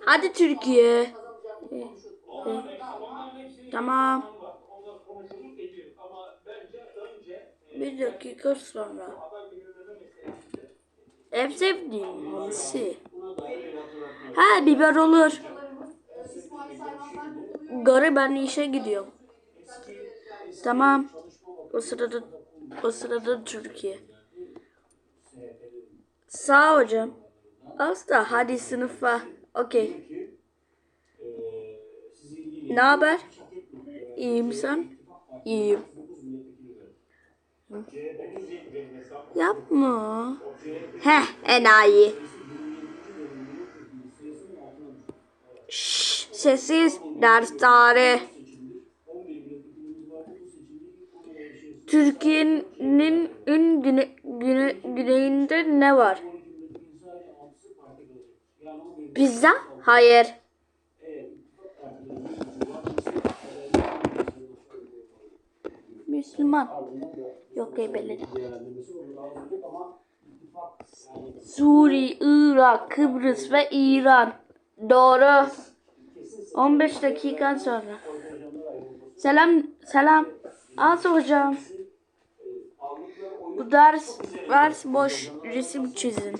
Hadi Türkiye. Tamam. Bir dakika sonra. En sevdiğim hamsi. Ha biber olur. Garı ben işe gidiyorum. Tamam. O sırada o sırada Türkiye. Sağ hocam. Asla hadi sınıfa. Okey. Ne haber? İyiyim sen? İyiyim. Yapma. Heh enayi. Şşş, sessiz dershane. Türkiye'nin ün güne, güne, güneyinde ne var? Pizza? Hayır. Müslüman. Yok ebeledim. Suriye, Irak, Kıbrıs ve İran. Doğru. 15 dakika sonra. Selam, selam. Az hocam. Bu ders, ders boş resim çizin.